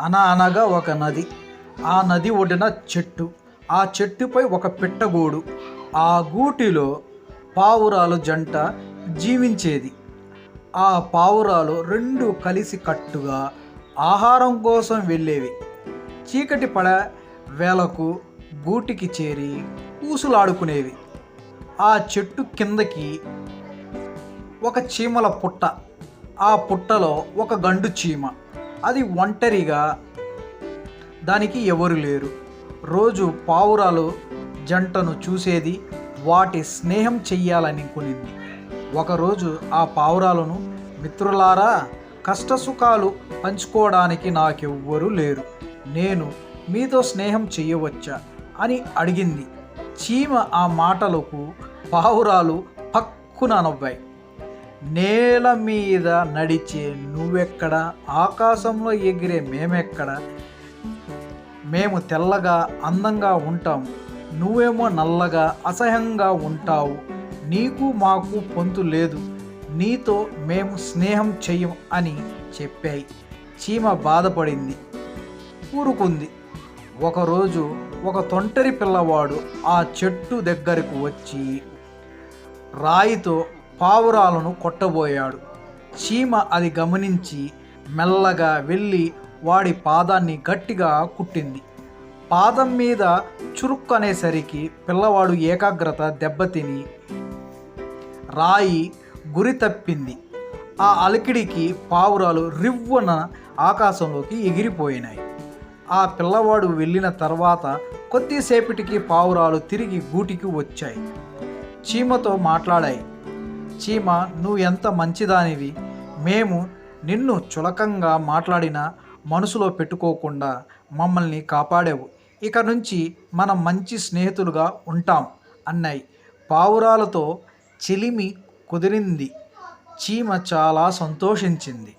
అన అనగా ఒక నది. ఆ నది ఒడిన చెట్టు. ఆ చెట్టుపై ఒక పిట్టగూడు. ఆ గూటిలో పావురాలు జంట జీవించేది. ఆ పావురాలు రెండు కలిసి కట్టుగా ఆహారం కోసం వెళ్ళేవి. చీకటి పడ వేలకు గూటికి చేరి ఊసులాడుకునేవి. ఆ చెట్టు కిందకి ఒక చీమల పుట్ట. ఆ పుట్టలో ఒక గండు చీమ. అది ఒంటరిగా దానికి ఎవరు లేరు. రోజు పావురాలు జంటను చూసేది వాటి స్నేహం చెయ్యాలనుకునింది. ఒకరోజు ఆ పావురాలను మిత్రులారా కష్టసుఖాలు పంచుకోవడానికి నాకెవ్వరూ లేరు. నేను మీతో స్నేహం చెయ్యవచ్చా? అని అడిగింది. చీమ ఆ మాటలకు పావురాలు పక్కున నవ్వాయి. నేల మీద నడిచే నువ్వెక్కడ? ఆకాశంలో ఎగిరే మేమెక్కడ? మేము తెల్లగా అందంగా ఉంటాం. నువ్వేమో నల్లగా అసహ్యంగా ఉంటావు. నీకు మాకు పొంతు లేదు. నీతో మేము స్నేహం చెయ్యం అని చెప్పాయి. చీమ బాధపడింది. ఊరుకుంది. ఒకరోజు ఒక తొంటరి పిల్లవాడు ఆ చెట్టు దగ్గరకు వచ్చి రాయితో పావురాలను కొట్టబోయాడు. చీమ అది గమనించి మెల్లగా వెళ్ళి వాడి పాదాన్ని గట్టిగా కుట్టింది. పాదం మీద చురుక్కు అనేసరికి పిల్లవాడు ఏకాగ్రత దెబ్బతిని రాయి గురి తప్పింది. ఆ అలికిడికి పావురాలు రివ్వున ఆకాశంలోకి ఎగిరిపోయినాయి. ఆ పిల్లవాడు వెళ్ళిన తర్వాత కొద్దిసేపటికి పావురాలు తిరిగి గూటికి వచ్చాయి. చీమతో మాట్లాడాయి. చీమ నువ్వు ఎంత మంచిదానివి? మేము నిన్ను చులకంగా మాట్లాడినా మనసులో పెట్టుకోకుండా మమ్మల్ని కాపాడావు. ఇక నుంచి మనం మంచి స్నేహితులుగా ఉంటాం అన్నాయి పావురాలతో చిలిమి కుదిరింది. చీమ చాలా సంతోషించింది.